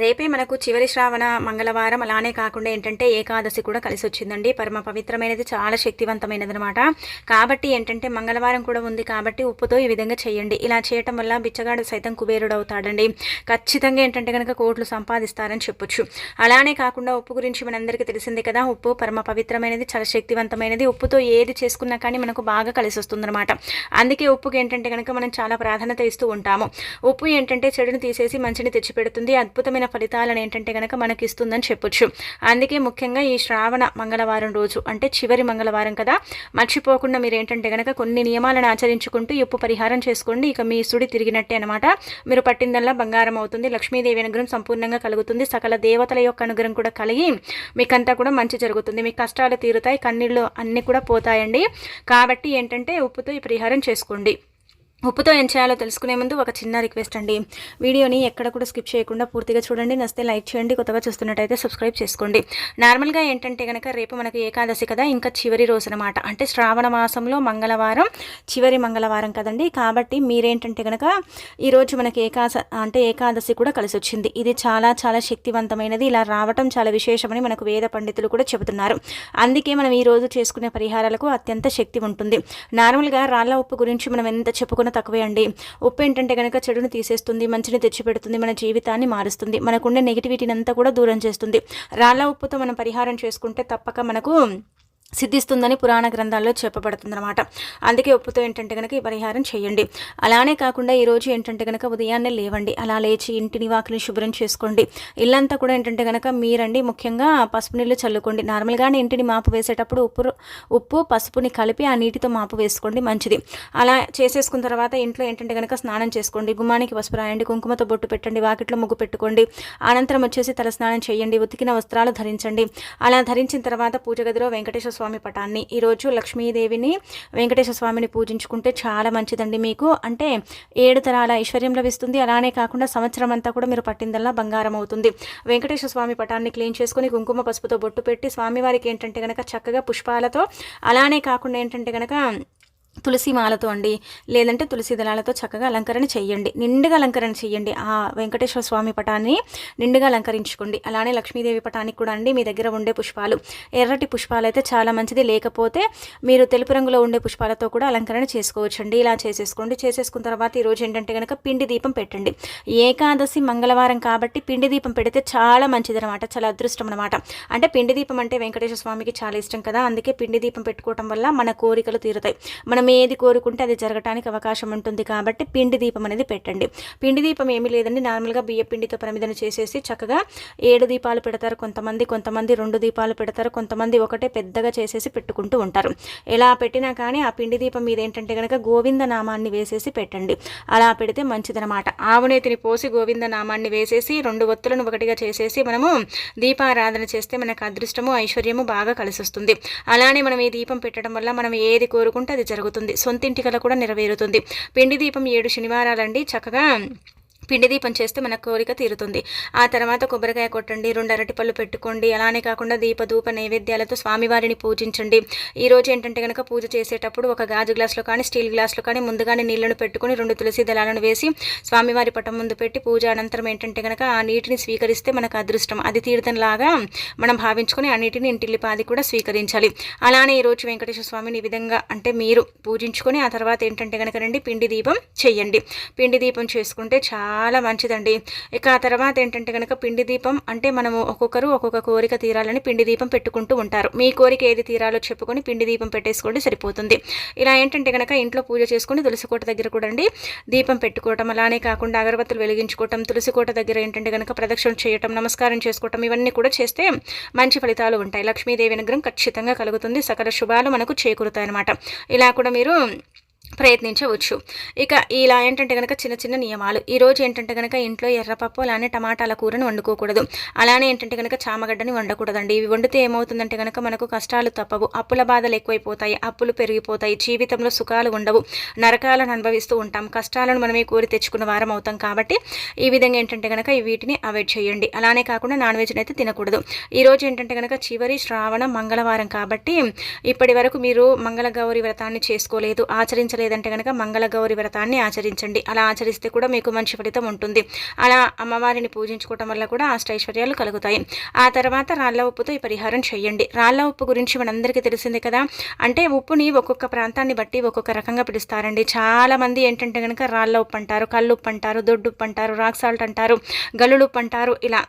రేపే మనకు చివరి శ్రావణ మంగళవారం అలానే కాకుండా ఏంటంటే ఏకాదశి కూడా కలిసి వచ్చిందండి పరమ పవిత్రమైనది చాలా శక్తివంతమైనది అనమాట కాబట్టి ఏంటంటే మంగళవారం కూడా ఉంది కాబట్టి ఉప్పుతో ఈ విధంగా చేయండి. ఇలా చేయటం వల్ల బిచ్చగాడు సైతం కుబేరుడు అవుతాడండి ఖచ్చితంగా ఏంటంటే కనుక కోట్లు సంపాదిస్తారని చెప్పొచ్చు. అలానే కాకుండా ఉప్పు గురించి మనందరికీ తెలిసిందే కదా ఉప్పు పరమ పవిత్రమైనది చాలా శక్తివంతమైనది. ఉప్పుతో ఏది చేసుకున్నా కానీ మనకు బాగా కలిసి వస్తుందన్నమాట అందుకే ఉప్పుకి ఏంటంటే కనుక మనం చాలా ప్రాధాన్యత ఇస్తూ ఉంటాము. ఉప్పు ఏంటంటే చెడుని తీసేసి మంచిని తెచ్చిపెడుతుంది. అద్భుతమైన ఫలితాలను ఏంటంటే కనుక మనకి ఇస్తుందని చెప్పొచ్చు. అందుకే ముఖ్యంగా ఈ శ్రావణ మంగళవారం రోజు అంటే చివరి మంగళవారం కదా మర్చిపోకుండా మీరు ఏంటంటే కనుక కొన్ని నియమాలను ఆచరించుకుంటూ ఉప్పు పరిహారం చేసుకోండి. ఇక మీ సుడి తిరిగినట్టే అనమాట మీరు పట్టిందల్లా బంగారం అవుతుంది లక్ష్మీదేవి అనుగ్రహం సంపూర్ణంగా కలుగుతుంది. సకల దేవతల యొక్క అనుగ్రహం కూడా కలిగి మీకంతా కూడా మంచి జరుగుతుంది. మీ కష్టాలు తీరుతాయి కన్నీళ్ళు అన్నీ కూడా పోతాయండి. కాబట్టి ఏంటంటే ఉప్పుతో ఈ పరిహారం చేసుకోండి. ఉప్పుతో ఏం చేయాలో తెలుసుకునే ముందు ఒక చిన్న రిక్వెస్ట్ అండి. వీడియోని ఎక్కడ కూడా స్కిప్ చేయకుండా పూర్తిగా చూడండి. నస్తే లైక్ చేయండి. కొత్తగా చూస్తున్నట్టయితే సబ్స్క్రైబ్ చేసుకోండి. నార్మల్గా ఏంటంటే కనుక రేపు మనకి ఏకాదశి కదా ఇంకా చివరి రోజు అనమాట అంటే శ్రావణ మాసంలో మంగళవారం చివరి మంగళవారం కదండి. కాబట్టి మీరేంటంటే కనుక ఈరోజు మనకి ఏకాశ అంటే ఏకాదశి కూడా కలిసి వచ్చింది ఇది చాలా చాలా శక్తివంతమైనది. ఇలా రావటం చాలా విశేషమని మనకు వేద పండితులు కూడా చెబుతున్నారు. అందుకే మనం ఈరోజు చేసుకునే పరిహారాలకు అత్యంత శక్తి ఉంటుంది. నార్మల్గా రాళ్ళ ఉప్పు గురించి మనం ఎంత చెప్పుకున్న తక్కువే అండి ఉప్పు ఏంటంటే కనుక చెడును తీసేస్తుంది మంచిని తెచ్చిపెడుతుంది మన జీవితాన్ని మారుస్తుంది మనకుండే నెగిటివిటీని అంతా కూడా దూరం చేస్తుంది. రాళ్ళ ఉప్పుతో మనం పరిహారం చేసుకుంటే తప్పక మనకు సిద్ధిస్తుందని పురాణ గ్రంథాల్లో చెప్పబడుతుందన్నమాట. అందుకే ఉప్పుతో ఏంటంటే కనుక ఈ పరిహారం చేయండి. అలానే కాకుండా ఈరోజు ఏంటంటే కనుక ఉదయాన్నే లేవండి. అలా లేచి ఇంటిని వాకిని శుభ్రం చేసుకోండి. ఇల్లంతా కూడా ఏంటంటే కనుక మీరండి. ముఖ్యంగా పసుపు నీళ్ళు చల్లుకోండి. నార్మల్గానే ఇంటిని మాపు వేసేటప్పుడు ఉప్పు ఉప్పు పసుపుని కలిపి ఆ నీటితో మాపు వేసుకోండి. మంచిది. అలా చేసేసుకున్న తర్వాత ఇంట్లో ఏంటంటే కనుక స్నానం చేసుకోండి. గుమ్మానికి పసుపు రాయండి. కుంకుమతో బొట్టు పెట్టండి. వాకిట్లో ముగ్గు పెట్టుకోండి. అనంతరం వచ్చేసి తల స్నానం చేయండి. ఉతికిన వస్త్రాలు ధరించండి. అలా ధరించిన తర్వాత పూజ గదిలో వెంకటేశ్వర స్వామి పటాన్ని. ఈరోజు లక్ష్మీదేవిని వెంకటేశ్వర స్వామిని పూజించుకుంటే చాలా మంచిదండి మీకు. అంటే ఏడు తరాల ఐశ్వర్యం లభిస్తుంది. అలానే కాకుండా సంవత్సరం అంతా కూడా మీరు పట్టిందల్లా బంగారం అవుతుంది. వెంకటేశ్వర స్వామి పటాన్ని క్లీన్ చేసుకుని కుంకుమ పసుపుతో బొట్టు పెట్టి స్వామివారికి ఏంటంటే కనుక చక్కగా పుష్పాలతో అలానే కాకుండా ఏంటంటే కనుక తులసి మాలతో అండి లేదంటే తులసి దళాలతో చక్కగా అలంకరణ చేయండి నిండుగా అలంకరణ చేయండి ఆ వెంకటేశ్వర స్వామి పటాన్ని నిండుగా అలంకరించుకోండి. అలానే లక్ష్మీదేవి పటానికి కూడా అండి మీ దగ్గర ఉండే పుష్పాలు. ఎర్రటి పుష్పాలు అయితే చాలా మంచిది. లేకపోతే మీరు తెలుపు రంగులో ఉండే పుష్పాలతో కూడా అలంకరణ చేసుకోవచ్చు అండి ఇలా చేసేసుకోండి. చేసేసుకున్న తర్వాత ఈరోజు ఏంటంటే కనుక పిండి దీపం పెట్టండి. ఏకాదశి మంగళవారం కాబట్టి పిండి దీపం పెడితే చాలా మంచిది అనమాట చాలా అదృష్టం అనమాట అంటే పిండి దీపం అంటే వెంకటేశ్వర స్వామికి చాలా ఇష్టం కదా. అందుకే పిండి దీపం పెట్టుకోవటం వల్ల మన కోరికలు తీరుతాయి. మనం ఏది కోరుకుంటే అది జరగటానికి అవకాశం ఉంటుంది కాబట్టి పిండి దీపం అనేది పెట్టండి. పిండి దీపం ఏమీ లేదండి. నార్మల్గా బియ్య పిండితో ప్రమిదన చేసేసి చక్కగా ఏడు దీపాలు పెడతారు. కొంతమంది కొంతమంది రెండు దీపాలు పెడతారు. కొంతమంది ఒకటే పెద్దగా చేసేసి పెట్టుకుంటూ ఉంటారు. ఎలా పెట్టినా కానీ ఆ పిండి దీపం మీద ఏంటంటే కనుక గోవింద నామాన్ని వేసేసి పెట్టండి. అలా పెడితే మంచిదనమాట ఆవునేతిని పోసి గోవింద నామాన్ని వేసేసి రెండు ఒత్తులను ఒకటిగా చేసేసి మనము దీపారాధన చేస్తే మనకు అదృష్టము ఐశ్వర్యము బాగా కలిసి వస్తుంది అలానే మనం ఈ దీపం పెట్టడం వల్ల మనం ఏది కోరుకుంటే అది జరుగుతుంది. అవుతుంది సొంతింటి కళ కూడా నెరవేరుతుంది. పిండి దీపం ఏడు శనివారాలండి. చక్కగా పిండి దీపం చేస్తే మన కోరిక తీరుతుంది. ఆ తర్వాత కొబ్బరికాయ కొట్టండి రెండు అరటిపళ్ళు పెట్టుకోండి. అలానే కాకుండా దీప ధూప నైవేద్యాలతో స్వామివారిని పూజించండి. ఈ రోజు ఏంటంటే కనుక పూజ చేసేటప్పుడు ఒక గాజు గ్లాసులో కానీ స్టీల్ గ్లాసులో కానీ ముందుగానే నీళ్ళను పెట్టుకొని రెండు తులసి దళాలను వేసి స్వామివారి పటం ముందు పెట్టి పూజ అనంతరం ఏంటంటే కనుక ఆ నీటిని స్వీకరిస్తే మనకు అదృష్టం. అది తీర్థంలాగా మనం భావించుకొని ఆ నీటిని ఇంటిల్లిపాది కూడా స్వీకరించాలి. అలానే ఈరోజు వెంకటేశ్వర స్వామిని ఈ విధంగా అంటే మీరు పూజించుకొని ఆ తర్వాత ఏంటంటే కనుక రండి పిండి దీపం చెయ్యండి పిండి దీపం చేసుకుంటే చాలా చాలా మంచిదండి. ఇక ఆ తర్వాత ఏంటంటే కనుక పిండి దీపం అంటే మనము ఒక్కొక్కరు ఒక్కొక్క కోరిక తీరాలని పిండి దీపం పెట్టుకుంటూ ఉంటారు. మీ కోరిక ఏది తీరాలో చెప్పుకొని పిండి దీపం పెట్టేసుకోండి సరిపోతుంది. ఇలా ఏంటంటే కనుక ఇంట్లో పూజ చేసుకుని తులసికోట దగ్గర కూడా అండి దీపం పెట్టుకోవటం అలానే కాకుండా అగరబత్తులు వెలిగించుకోవటం తులసికోట దగ్గర ఏంటంటే కనుక ప్రదక్షిణ చేయటం నమస్కారం చేసుకోవటం ఇవన్నీ కూడా చేస్తే మంచి ఫలితాలు ఉంటాయి. లక్ష్మీదేవి అనుగ్రహం ఖచ్చితంగా కలుగుతుంది. సకల శుభాలు మనకు చేకూరుతాయి అనమాట ఇలా కూడా మీరు ప్రయత్నించవచ్చు. ఇక ఇలా ఏంటంటే కనుక చిన్న చిన్న నియమాలు. ఈరోజు ఏంటంటే కనుక ఇంట్లో ఎర్రపప్పు అలానే టమాటాల కూరను వండుకోకూడదు. అలానే ఏంటంటే కనుక చామగడ్డని వండకూడదండి. ఇవి వండితే ఏమవుతుందంటే కనుక మనకు కష్టాలు తప్పవు. అప్పుల బాధలు ఎక్కువైపోతాయి. అప్పులు పెరిగిపోతాయి. జీవితంలో సుఖాలు ఉండవు. నరకాలను అనుభవిస్తూ ఉంటాం. కష్టాలను మనమే కోరి తెచ్చుకున్న వారం అవుతాం కాబట్టి ఈ విధంగా ఏంటంటే కనుక వీటిని అవాయిడ్ చేయండి. అలానే కాకుండా నాన్ వెజ్ని అయితే తినకూడదు. ఈరోజు ఏంటంటే కనుక చివరి శ్రావణ మంగళవారం కాబట్టి ఇప్పటి వరకు మీరు మంగళగౌరి వ్రతాన్ని చేసుకోలేదు. ఆచరించ ఆచరించలేదంటే కనుక మంగళగౌరి వ్రతాన్ని ఆచరించండి. అలా ఆచరిస్తే కూడా మీకు మంచి ఫలితం ఉంటుంది. అలా అమ్మవారిని పూజించుకోవటం వల్ల కూడా అష్టైశ్వర్యాలు కలుగుతాయి. ఆ తర్వాత రాళ్ళ ఉప్పుతో ఈ పరిహారం చేయండి. రాళ్ళ ఉప్పు గురించి మనందరికీ తెలిసింది కదా? అంటే ఉప్పుని ఒక్కొక్క ప్రాంతాన్ని బట్టి ఒక్కొక్క రకంగా పిలుస్తారండి. చాలా మంది ఏంటంటే కనుక రాళ్ళ ఉప్పు అంటారు కళ్ళు ఉప్పు అంటారు దొడ్డు ఉప్పు అంటారు రాక్ సాల్ట్ అంటారు గల్లుడు అంటారు ఇలా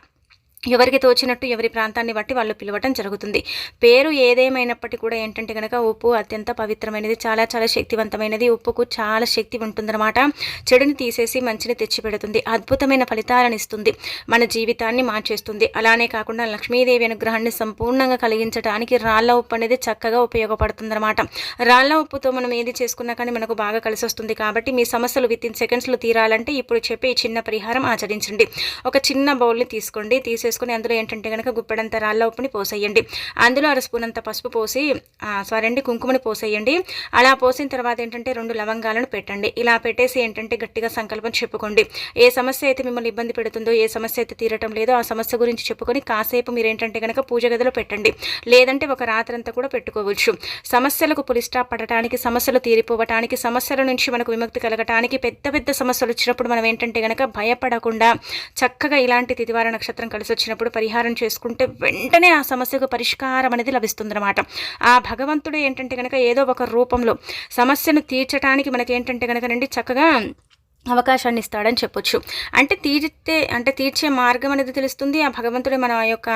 ఎవరికి తోచినట్టు ఎవరి ప్రాంతాన్ని బట్టి వాళ్ళు పిలవటం జరుగుతుంది. పేరు ఏదేమైనప్పటికీ కూడా ఏంటంటే కనుక ఉప్పు అత్యంత పవిత్రమైనది చాలా చాలా శక్తివంతమైనది. ఉప్పుకు చాలా శక్తి ఉంటుందన్నమాట. చెడుని తీసేసి మంచిని తెచ్చిపెడుతుంది. అద్భుతమైన ఫలితాలను ఇస్తుంది. మన జీవితాన్ని మార్చేస్తుంది. అలానే కాకుండా లక్ష్మీదేవి అనుగ్రహాన్ని సంపూర్ణంగా కలిగించడానికి రాళ్ళ ఉప్పు అనేది చక్కగా ఉపయోగపడుతుందన్నమాట. రాళ్ళ ఉప్పుతో మనం ఏది చేసుకున్నా కానీ మనకు బాగా కలిసి వస్తుంది కాబట్టి మీ సమస్యలు విత్ ఇన్ సెకండ్స్లో తీరాలంటే ఇప్పుడు చెప్పే చిన్న పరిహారం ఆచరించండి. ఒక చిన్న బౌల్ని తీసుకోండి. తీసే వేసుకొని అందులో ఏంటంటే కనుక గుప్పెడంత రాళ్ళ ఉప్పుని పోసేయండి. అందులో అర స్పూన్ అంత పసుపు పోసి సారీ అండి కుంకుమని పోసేయండి. అలా పోసిన తర్వాత ఏంటంటే రెండు లవంగాలను పెట్టండి. ఇలా పెట్టేసి ఏంటంటే గట్టిగా సంకల్పం చెప్పుకోండి. ఏ సమస్య అయితే మిమ్మల్ని ఇబ్బంది పెడుతుందో ఏ సమస్య అయితే తీరటం లేదో ఆ సమస్య గురించి చెప్పుకొని కాసేపు మీరు ఏంటంటే కనుక పూజ గదిలో పెట్టండి. లేదంటే ఒక రాత్రంతా కూడా పెట్టుకోవచ్చు. సమస్యలకు పులిస్టా పడటానికి సమస్యలు తీరిపోవటానికి సమస్యల నుంచి మనకు విముక్తి కలగటానికి పెద్ద పెద్ద సమస్యలు వచ్చినప్పుడు మనం ఏంటంటే కనుక భయపడకుండా చక్కగా ఇలాంటి తిదివార నక్షత్రం కలిసి వచ్చినప్పుడు పరిహారం చేసుకుంటే వెంటనే ఆ సమస్యకు పరిష్కారం అనేది లభిస్తుందన్నమాట. ఆ భగవంతుడు ఏంటంటే కనుక ఏదో ఒక రూపంలో సమస్యను తీర్చడానికి మనకి ఏంటంటే కనుక నండి చక్కగా అవకాశాన్ని ఇస్తాడని చెప్పొచ్చు. అంటే తీర్తే అంటే తీర్చే మార్గం అనేది తెలుస్తుంది. ఆ భగవంతుడే మన యొక్క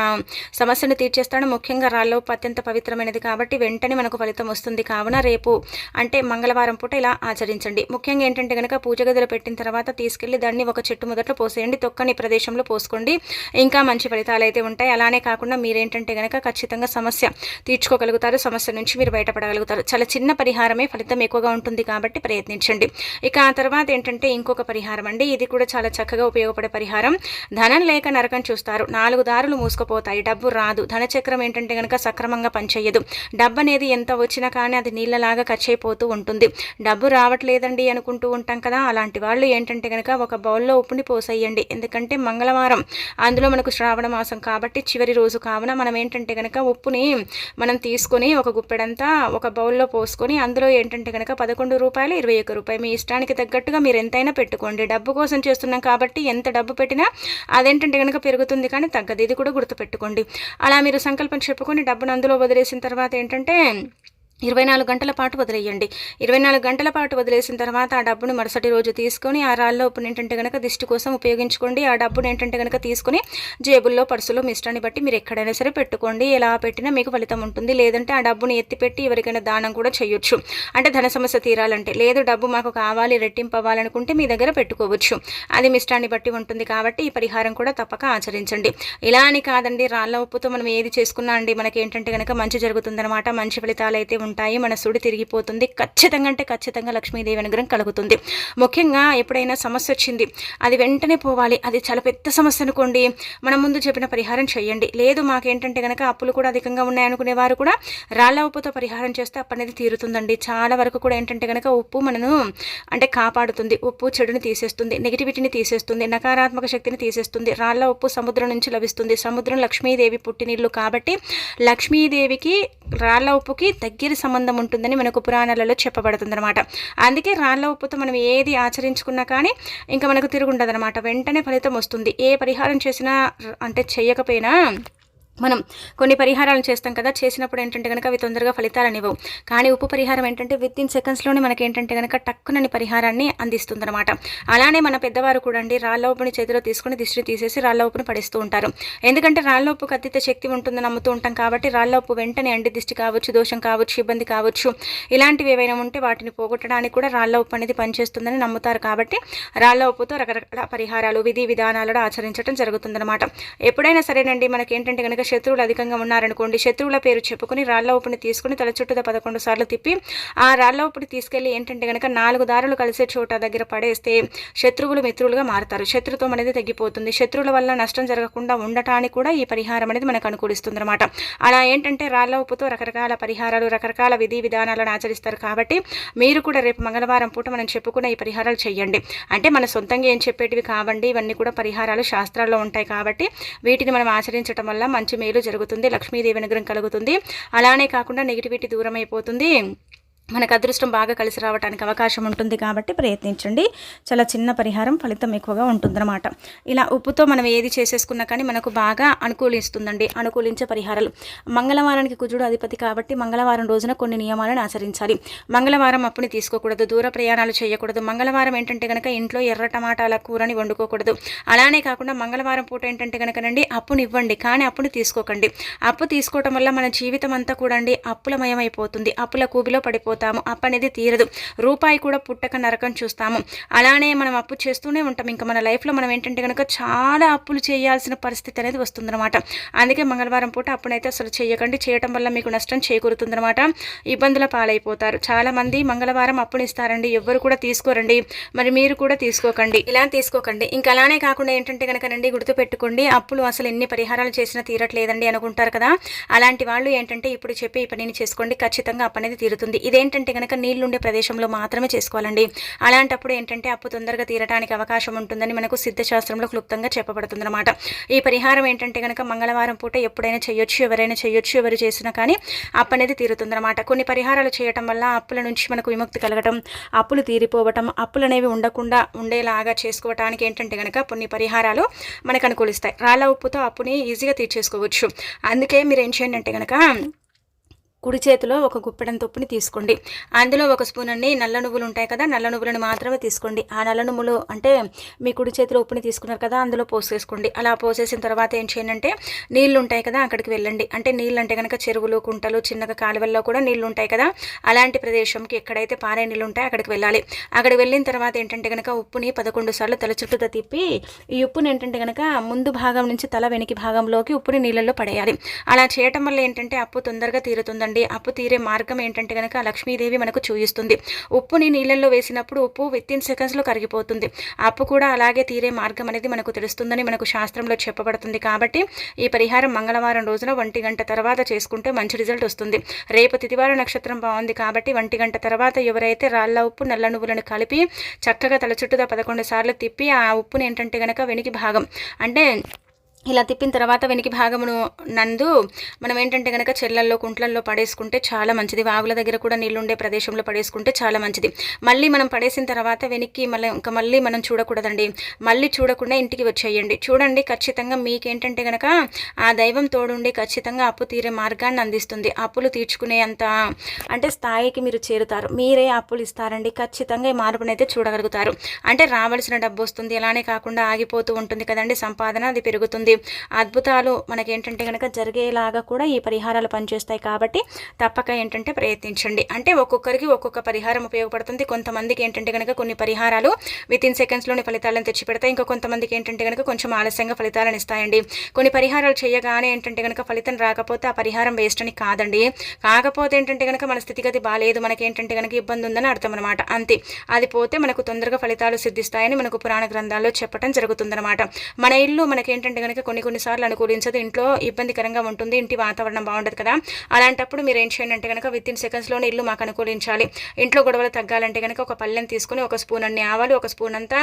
సమస్యను తీర్చేస్తాడు. ముఖ్యంగా రాళ్ళోపు అత్యంత పవిత్రమైనది కాబట్టి వెంటనే మనకు ఫలితం వస్తుంది. కావున రేపు అంటే మంగళవారం పూట ఇలా ఆచరించండి. ముఖ్యంగా ఏంటంటే కనుక పూజ గదిలో పెట్టిన తర్వాత తీసుకెళ్ళి దాన్ని ఒక చెట్టు మొదట్లో పోసేయండి. తొక్కని ప్రదేశంలో పోసుకోండి. ఇంకా మంచి ఫలితాలు అయితే ఉంటాయి. అలానే కాకుండా మీరేంటంటే కనుక ఖచ్చితంగా సమస్య తీర్చుకోగలుగుతారు. సమస్య నుంచి మీరు బయటపడగలుగుతారు. చాలా చిన్న పరిహారమే ఫలితం ఎక్కువగా ఉంటుంది కాబట్టి ప్రయత్నించండి. ఇక ఆ తర్వాత ఏంటంటే ఇంకొక పరిహారం అండి. ఇది కూడా చాలా చక్కగా ఉపయోగపడే పరిహారం. ధనం లేక నరకం చూస్తారు. నాలుగు దారులు మూసుకుపోతాయి. డబ్బు రాదు. ధనచక్రం ఏంటంటే కనుక సక్రమంగా పనిచేయదు. డబ్బు అనేది ఎంత వచ్చినా కానీ అది నీళ్ళలాగా ఖర్చు అయిపోతూ ఉంటుంది. డబ్బు రావట్లేదండి అనుకుంటూ ఉంటాం కదా. అలాంటి వాళ్ళు ఏంటంటే కనుక ఒక బౌల్లో ఉప్పుని పోసేయండి. ఎందుకంటే మంగళవారం అందులో మనకు శ్రావణ మాసం కాబట్టి చివరి రోజు కావున మనం ఏంటంటే కనుక ఉప్పుని మనం తీసుకొని ఒక గుప్పెడంతా ఒక బౌల్లో పోసుకొని అందులో ఏంటంటే కనుక పదకొండు రూపాయలు ఇరవై ఒక్క రూపాయలు మీ ఇష్టానికి తగ్గట్టుగా మీరు ఎంతైనా పెట్టుకోండి. డబ్బు కోసం చేస్తున్నాం కాబట్టి ఎంత డబ్బు పెట్టినా అదేంటంటే కనుక పెరుగుతుంది కానీ తగ్గదు. ఇది కూడా గుర్తుపెట్టుకోండి. అలా మీరు సంకల్పం చెప్పుకొని డబ్బును అందులో వదిలేసిన తర్వాత ఏంటంటే ఇరవై నాలుగు గంటల పాటు వదిలేయండి. ఇరవై నాలుగు గంటల పాటు వదిలేసిన తర్వాత ఆ డబ్బును మరుసటి రోజు తీసుకొని ఆ రాళ్ళలో ఉప్పుని ఏంటంటే కనుక దిష్టి కోసం ఉపయోగించుకోండి. ఆ డబ్బును ఏంటంటే కనుక తీసుకొని జేబుల్లో పర్సులో మీ ఇష్టాన్ని బట్టి మీరు ఎక్కడైనా సరే పెట్టుకోండి. ఎలా పెట్టినా మీకు ఫలితం ఉంటుంది. లేదంటే ఆ డబ్బుని ఎత్తిపెట్టి ఎవరికైనా దానం కూడా చేయొచ్చు. అంటే ధన సమస్య తీరాలంటే లేదు డబ్బు మాకు కావాలి రెట్టింపు అవ్వాలనుకుంటే మీ దగ్గర పెట్టుకోవచ్చు. అది మీ ఇష్టాన్ని బట్టి ఉంటుంది కాబట్టి ఈ పరిహారం కూడా తప్పక ఆచరించండి. ఇలా అని కాదండి. రాళ్ళ ఉప్పుతో మనం ఏది చేసుకున్నా అండి మనకి ఏంటంటే కనుక మంచి జరుగుతుందన్నమాట. మంచి ఫలితాలు అయితే ఉంటాయి మన సుడి తిరిగిపోతుంది. ఖచ్చితంగా అంటే ఖచ్చితంగా లక్ష్మీదేవి అనుగ్రహం కలుగుతుంది. ముఖ్యంగా ఎప్పుడైనా సమస్య వచ్చింది అది వెంటనే పోవాలి. అది చాలా పెద్ద సమస్య అనుకోండి మనం ముందు చెప్పిన పరిహారం చేయండి లేదు మాకేంటంటే కనుక అప్పులు కూడా అధికంగా ఉన్నాయనుకునే వారు కూడా రాళ్ళ ఉప్పుతో పరిహారం చేస్తే అప్పనేది తీరుతుందండి. చాలా వరకు కూడా ఏంటంటే కనుక ఉప్పు మనను అంటే కాపాడుతుంది. ఉప్పు చెడుని తీసేస్తుంది నెగిటివిటీని తీసేస్తుంది నకారాత్మక శక్తిని తీసేస్తుంది. రాళ్ళ ఉప్పు సముద్రం నుంచి లభిస్తుంది. సముద్రం లక్ష్మీదేవి పుట్టినిల్లు కాబట్టి లక్ష్మీదేవికి రాళ్ళ ఉప్పుకి దగ్గర సంబంధం ఉంటుందని మనకు పురాణాలలో చెప్పబడుతుందన్నమాట. అందుకే రాళ్ళ ఉప్పుతో మనం ఏది ఆచరించుకున్నా కానీ ఇంకా మనకు తిరుగుండదనమాట వెంటనే ఫలితం వస్తుంది. ఏ పరిహారం చేసినా అంటే చేయకపోయినా మనం కొన్ని పరిహారాలు చేస్తాం కదా చేసినప్పుడు ఏంటంటే కనుక అవి తొందరగా ఫలితాలను ఇవ్వవు కానీ ఉప్పు పరిహారం ఏంటంటే విత్ ఇన్ సెకండ్స్లోనే మనకి ఏంటంటే కనుక టక్కునని పరిహారాన్ని అందిస్తుందన్నమాట. అలానే మన పెద్దవారు కూడా అండి రాళ్ళ ఉప్పుని చేతిలో తీసుకుని దిష్టి తీసేసి రాళ్ళ ఉప్పుని పడిస్తూ ఉంటారు. ఎందుకంటే రాళ్ళ ఉప్పు కత్తిత శక్తి ఉంటుందని నమ్ముతూ ఉంటాం కాబట్టి రాళ్ళ ఉప్పు వెంటనే అండి దిష్టి కావచ్చు దోషం కావచ్చు ఇబ్బంది కావచ్చు ఇలాంటివి ఏవైనా ఉంటే వాటిని పోగొట్టడానికి కూడా రాళ్ళ ఉప్పు అనేది పనిచేస్తుందని నమ్ముతారు కాబట్టి రాళ్ళ ఉప్పుతో రకరకాల పరిహారాలు విధి విధానాలను ఆచరించడం జరుగుతుందన్నమాట. ఎప్పుడైనా సరేనండి మనకి ఏంటంటే కనుక శత్రువులు అధికంగా ఉన్నారనుకోండి శత్రువుల పేరు చెప్పుకొని రాళ్ళ ఉప్పుని తీసుకుని తల చుట్టూ పదకొండు సార్లు తిప్పి ఆ రాళ్ళ ఉప్పుని తీసుకెళ్ళి ఏంటంటే కనుక నాలుగు దారులు కలిసే చోట దగ్గర పడేస్తే శత్రువులు మిత్రులుగా మారుతారు. శత్రుత్వం అనేది తగ్గిపోతుంది. శత్రువుల వల్ల నష్టం జరగకుండా ఉండటానికి కూడా ఈ పరిహారం అనేది మనకు అనుకూలిస్తుంది అనమాట అలా ఏంటంటే రాళ్ళ ఉప్పుతో రకరకాల పరిహారాలు రకరకాల విధి విధానాలను ఆచరిస్తారు కాబట్టి మీరు కూడా రేపు మంగళవారం పూట మనం చెప్పుకున్న ఈ పరిహారాలు చేయండి అంటే మన సొంతంగా ఏం చెప్పేటివి కావండి. ఇవన్నీ కూడా పరిహారాలు శాస్త్రాల్లో ఉంటాయి కాబట్టి వీటిని మనం ఆచరించడం వల్ల మంచి మంచి మేలు జరుగుతుంది లక్ష్మీదేవి అనుగ్రహం కలుగుతుంది. అలానే కాకుండా నెగిటివిటీ దూరం అయిపోతుంది మనకు అదృష్టం బాగా కలిసి రావడానికి అవకాశం ఉంటుంది కాబట్టి ప్రయత్నించండి. చాలా చిన్న పరిహారం ఫలితం ఎక్కువగా ఉంటుందన్నమాట. ఇలా ఉప్పుతో మనం ఏది చేసేసుకున్నా కానీ మనకు బాగా అనుకూలిస్తుందండి. అనుకూలించే పరిహారాలు. మంగళవారానికి కుజుడు అధిపతి కాబట్టి మంగళవారం రోజున కొన్ని నియమాలను ఆచరించాలి మంగళవారం అప్పుని తీసుకోకూడదు. దూర ప్రయాణాలు చేయకూడదు. మంగళవారం ఏంటంటే కనుక ఇంట్లో ఎర్ర టమాటాల కూరని వండుకోకూడదు. అలానే కాకుండా మంగళవారం పూట ఏంటంటే కనుకనండి అప్పుని ఇవ్వండి కానీ అప్పుని తీసుకోకండి. అప్పు తీసుకోవటం వల్ల మన జీవితం అంతా కూడా అండి అప్పులమయమైపోతుంది. అప్పుల కూబిలో పడిపోతుంది పోతాము అప్పు అనేది తీరదు. రూపాయి కూడా పుట్టక నరకం చూస్తాము. అలానే మనం అప్పు చేస్తూనే ఉంటాం. ఇంకా మన లైఫ్లో మనం ఏంటంటే కనుక చాలా అప్పులు చేయాల్సిన పరిస్థితి అనేది వస్తుందన్నమాట. అందుకే మంగళవారం పూట అప్పునైతే అసలు చేయకండి. చేయటం వల్ల మీకు నష్టం చేకూరుతుందన్నమాట. ఇబ్బందుల పాలైపోతారు. చాలామంది మంగళవారం అప్పుని ఇస్తారండి. ఎవరు కూడా తీసుకోరండి. మరి మీరు కూడా తీసుకోకండి. ఇలా తీసుకోకండి. ఇంకా అలానే కాకుండా ఏంటంటే కనుకనండి గుర్తుపెట్టుకోండి. అప్పులు అసలు ఎన్ని పరిహారాలు చేసినా తీరట్లేదండి అనుకుంటారు కదా. అలాంటి వాళ్ళు ఏంటంటే ఇప్పుడు చెప్పి ఈ పనిని చేసుకోండి. ఖచ్చితంగా అప్పు అనేది తీరుతుంది. ఇదే ఏంటంటే కనుక నీళ్ళుండే ప్రదేశంలో మాత్రమే చేసుకోవాలండి. అలాంటప్పుడు ఏంటంటే అప్పు తొందరగా తీరడానికి అవకాశం ఉంటుందని మనకు సిద్ధశాస్త్రంలో క్లుప్తంగా చెప్పబడుతుందన్నమాట. ఈ పరిహారం ఏంటంటే కనుక మంగళవారం పూట ఎప్పుడైనా చేయొచ్చు ఎవరైనా చేయొచ్చు ఎవరు చేసినా కానీ అప్పు అనేది తీరుతుందన్నమాట. కొన్ని పరిహారాలు చేయటం వల్ల అప్పుల నుంచి మనకు విముక్తి కలగటం అప్పులు తీరిపోవటం అప్పులు అనేవి ఉండకుండా ఉండేలాగా చేసుకోవటానికి ఏంటంటే కనుక కొన్ని పరిహారాలు మనకు అనుకూలిస్తాయి. రాళ్ళ ఉప్పుతో అప్పుని ఈజీగా తీర్చేసుకోవచ్చు. అందుకే మీరు ఏం చేయండి అంటే కనుక కుడి చేతిలో ఒక గుప్పెడం తొప్పుని తీసుకోండి. అందులో ఒక స్పూన్ అన్ని నల్ల నువ్వులు ఉంటాయి కదా నల్ల నువ్వులను మాత్రమే తీసుకోండి. ఆ నల్ల నువ్వులు అంటే మీ కుడి చేతిలో ఉప్పుని తీసుకున్నారు కదా అందులో పోసేసుకోండి. అలా పోసేసిన తర్వాత ఏం చేయండి అంటే నీళ్ళు ఉంటాయి కదా అక్కడికి వెళ్ళండి. అంటే నీళ్ళు అంటే కనుక చెరువులు కుంటలు చిన్నగా కాలువల్లో కూడా నీళ్ళు ఉంటాయి కదా అలాంటి ప్రదేశంకి ఎక్కడైతే పారే నీళ్ళు ఉంటాయి అక్కడికి వెళ్ళాలి. అక్కడికి వెళ్ళిన తర్వాత ఏంటంటే కనుక ఉప్పుని పదకొండు సార్లు తల చుట్టూతో తిప్పి ఈ ఉప్పుని ఏంటంటే కనుక ముందు భాగం నుంచి తల వెనికి భాగంలోకి ఉప్పుని నీళ్ళల్లో పడేయాలి. అలా చేయటం వల్ల ఏంటంటే అప్పు తొందరగా తీరుతుందండి. చూడండి. అప్పు తీరే మార్గం ఏంటంటే కనుక లక్ష్మీదేవి మనకు చూయిస్తుంది. ఉప్పుని నీళ్ళల్లో వేసినప్పుడు ఉప్పు విత్ ఇన్ సెకండ్స్లో కరిగిపోతుంది. అప్పు కూడా అలాగే తీరే మార్గం అనేది మనకు తెలుస్తుందని మనకు శాస్త్రంలో చెప్పబడుతుంది. కాబట్టి ఈ పరిహారం మంగళవారం రోజున ఒంటి గంట తర్వాత చేసుకుంటే మంచి రిజల్ట్ వస్తుంది. రేపు తిదివార నక్షత్రం బాగుంది కాబట్టి ఒంటి గంట తర్వాత ఎవరైతే రాళ్ళ ఉప్పు నల్ల నువ్వులను కలిపి చక్కగా తల చుట్టూదా పదకొండు సార్లు తిప్పి ఆ ఉప్పుని ఏంటంటే కనుక వెనికి భాగం. అంటే ఇలా తిప్పిన తర్వాత వెనక భాగమును నందు మనం ఏంటంటే కనుక చెల్లల్లో కుంట్లల్లో పడేసుకుంటే చాలా మంచిది. వాగుల దగ్గర కూడా నీళ్ళుండే ప్రదేశంలో పడేసుకుంటే చాలా మంచిది. మళ్ళీ మనం పడేసిన తర్వాత వెనక్కి మళ్ళీ ఇంకా మళ్ళీ మనం చూడకూడదండి. మళ్ళీ చూడకుండా ఇంటికి వచ్చేయండి. చూడండి ఖచ్చితంగా మీకేంటంటే కనుక ఆ దైవం తోడుండి ఖచ్చితంగా అప్పు తీరే మార్గాన్ని అందిస్తుంది. అప్పులు తీర్చుకునే అంత అంటే స్థాయికి మీరు చేరుతారు. మీరే అప్పులు ఇస్తారండి. ఖచ్చితంగా ఈ మార్పునైతే చూడగలుగుతారు. అంటే రావాల్సిన డబ్బు వస్తుంది. అలానే కాకుండా ఆగిపోతూ ఉంటుంది కదండి. సంపాదన అది పెరుగుతుంది. అద్భుతాలు మనకేంటంటే కనుక జరిగేలాగా కూడా ఈ పరిహారాలు పనిచేస్తాయి కాబట్టి తప్పక ఏంటంటే ప్రయత్నించండి. అంటే ఒక్కొక్కరికి ఒక్కొక్క పరిహారం ఉపయోగపడుతుంది. కొంతమందికి ఏంటంటే కనుక కొన్ని పరిహారాలు విత్ ఇన్ సెకండ్స్లోని ఫలితాలను తెచ్చిపెడతాయి. ఇంకా కొంతమందికి ఏంటంటే కనుక కొంచెం ఆలస్యంగా ఫలితాలను ఇస్తాయండి. కొన్ని పరిహారాలు చేయగానే ఏంటంటే కనుక ఫలితం రాకపోతే ఆ పరిహారం వేస్ట్ అని కాదండి. కాకపోతే ఏంటంటే కనుక మన స్థితిగతి బాగాలేదు మనకి ఏంటంటే కనుక ఇబ్బంది ఉందని అర్థం అనమాట అంతే. అది పోతే మనకు తొందరగా ఫలితాలు సిద్ధిస్తాయని మనకు పురాణ గ్రంథాల్లో చెప్పడం జరుగుతుందన్నమాట. మన ఇల్లు మనకేంటంటే కనుక కొన్ని కొన్నిసార్లు అనుకూలించదు. ఇంట్లో ఇబ్బందికరంగా ఉంటుంది. ఇంటి వాతావరణం బాగుండదు కదా. అలాంటప్పుడు మీరు ఏం చేయండి అంటే కనుక విత్ ఇన్ సెకండ్స్లోనే ఇల్లు మాకు అనుకూలించాలి. ఇంట్లో గొడవలు తగ్గాలంటే కనుక ఒక పళ్ళెం తీసుకుని ఒక స్పూన్ అన్ని ఆవాలు ఒక స్పూన్ అంతా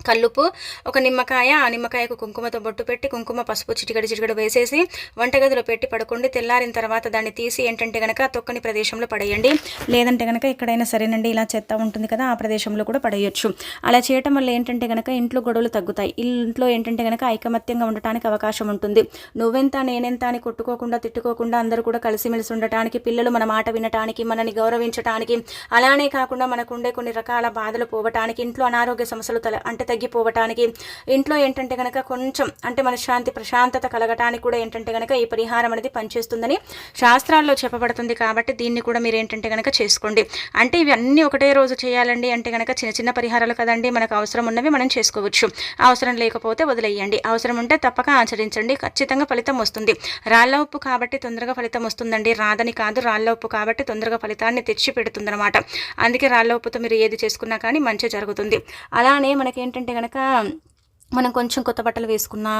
కల్లుపు ఒక నిమ్మకాయ ఆ నిమ్మకాయకు కుంకుమతో బొట్టు పెట్టి కుంకుమ పసుపు చిటికడి చిటికడి వేసేసి వంటగదిలో పెట్టి పడుకోండి. తెల్లారిన తర్వాత దాన్ని తీసి ఏంటంటే కనుక తొక్కని ప్రదేశంలో పడేయండి. లేదంటే కనుక ఎక్కడైనా సరేనండి ఇలా చెత్త ఉంటుంది కదా ఆ ప్రదేశంలో కూడా పడేయచ్చు. అలా చేయటం వల్ల ఏంటంటే కనుక ఇంట్లో గొడవలు తగ్గుతాయి. ఇంట్లో ఏంటంటే కనుక ఐకమత్యంగా ఉండటానికి అవకాశం ఉంటుంది. నువ్వెంత నేనెంత అని కొట్టుకోకుండా తిట్టుకోకుండా అందరూ కూడా కలిసిమెలిసి ఉండటానికి పిల్లలు మన మాట వినటానికి మనని గౌరవించటానికి అలానే కాకుండా మనకు ఉండే కొన్ని రకాల బాధలు పోవటానికి ఇంట్లో అనారోగ్య సమస్యలు తల అంటే తగ్గిపోవటానికి. ఇంట్లో ఏంటంటే కనుక కొంచెం అంటే మన శాంతి ప్రశాంతత కలగటానికి కూడా ఏంటంటే కనుక ఈ పరిహారం అనేది పనిచేస్తుందని శాస్త్రాల్లో చెప్పబడుతుంది కాబట్టి దీన్ని కూడా మీరు ఏంటంటే కనుక చేసుకోండి. అంటే ఇవి అన్నీ ఒకటే రోజు చేయాలండి అంటే కనుక చిన్న చిన్న పరిహారాలు కదండి మనకు అవసరం ఉన్నవి మనం చేసుకోవచ్చు. అవసరం లేకపోతే వదిలేయండి. అవసరం ఉంటే తప్పక ఆచరించండి. ఖచ్చితంగా ఫలితం వస్తుంది. రాళ్ళ ఉప్పు కాబట్టి తొందరగా ఫలితం వస్తుందండి. రాదని కాదు రాళ్ళ ఉప్పు కాబట్టి తొందరగా ఫలితాన్ని తెచ్చి పెడుతుందన్నమాట అందుకే రాళ్ళ ఉప్పుతో మీరు ఏది చేసుకున్నా కానీ మంచి జరుగుతుంది. అలానే మనకి మనకేంటంటే కనుక మనం కొంచెం కొత్త బట్టలు వేసుకున్నా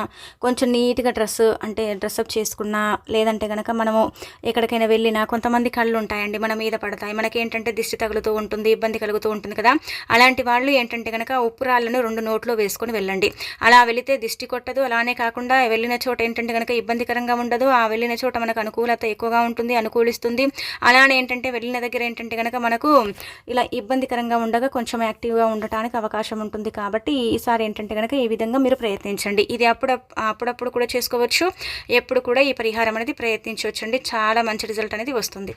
కొంచెం నీట్గా డ్రెస్ అంటే డ్రెస్అప్ చేసుకున్నా లేదంటే కనుక మనము ఎక్కడికైనా వెళ్ళినా కొంతమంది కళ్ళు ఉంటాయండి మన మీద పడతాయి. మనకి ఏంటంటే దిష్టి తగులుతూ ఉంటుంది ఇబ్బంది కలుగుతూ ఉంటుంది కదా. అలాంటి వాళ్ళు ఏంటంటే కనుక ఉప్పు రాళ్ళను రెండు నోట్లో వేసుకొని వెళ్ళండి. అలా వెళితే దిష్టి కొట్టదు. అలానే కాకుండా వెళ్ళిన చోట ఏంటంటే కనుక ఇబ్బందికరంగా ఉండదు. ఆ వెళ్ళిన చోట మనకు అనుకూలత ఎక్కువగా ఉంటుంది అనుకూలిస్తుంది. అలానే ఏంటంటే వెళ్ళిన దగ్గర ఏంటంటే కనుక మనకు ఇలా ఇబ్బందికరంగా ఉండగా కొంచెం యాక్టివ్గా ఉండటానికి అవకాశం ఉంటుంది కాబట్టి ఈసారి ఏంటంటే కనుక ఈ విధంగా మీరు ప్రయత్నించండి. ఇది అప్పుడు అప్పుడప్పుడు కూడా చేసుకోవచ్చు. ఎప్పుడు కూడా ఈ పరిహారం అనేది ప్రయత్నించవచ్చండి. చాలా మంచి రిజల్ట్ అనేది వస్తుంది.